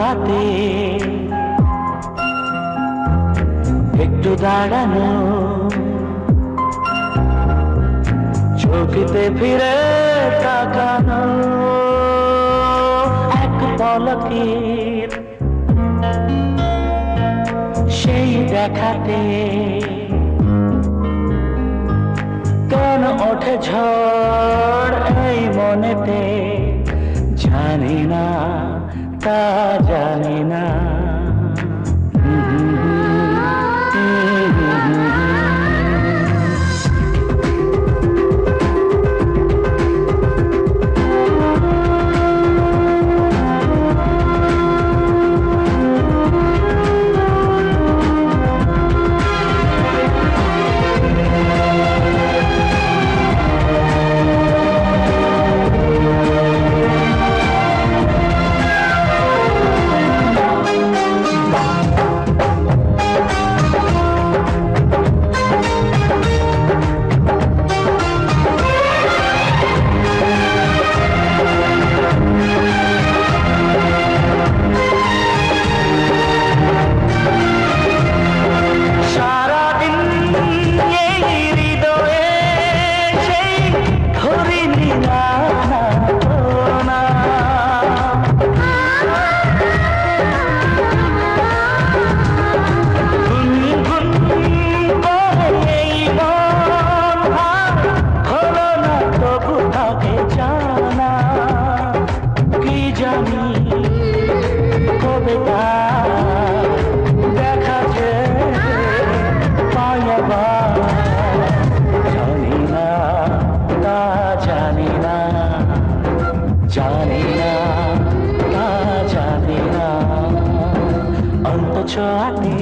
হাওয়াতে একটু দাঁড়ানো। চোখতে ফিরে তাকানো। এক পলকের সেই দেখাতে। কেন ওঠে ঝড় এই মনেতে? জানি না। जाने ना। ছোঁয়াতে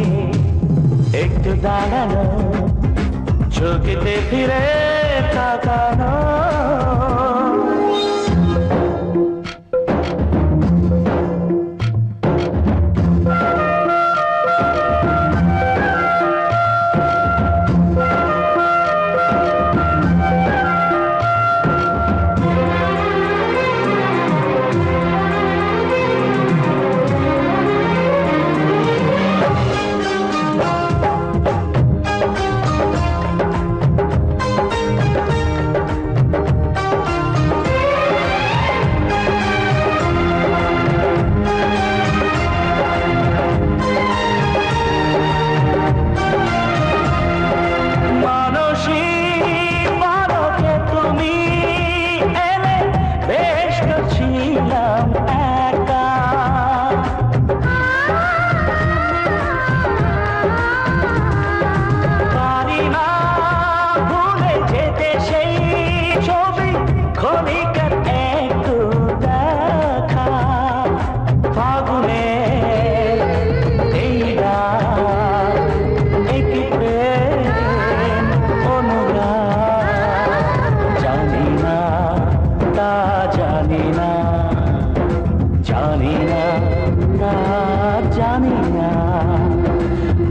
একটু দাঁড়ানো চোখেতে ফিরে তাকানো।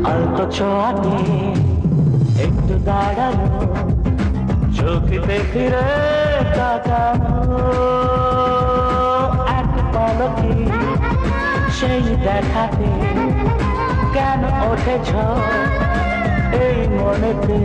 অল্প ছোঁয়াতে একটু দাঁড়ানো চোখে ফিরে তাকানো। এক পলকে সেই দেখাতে কেন ওঠেছ এই মনেতে?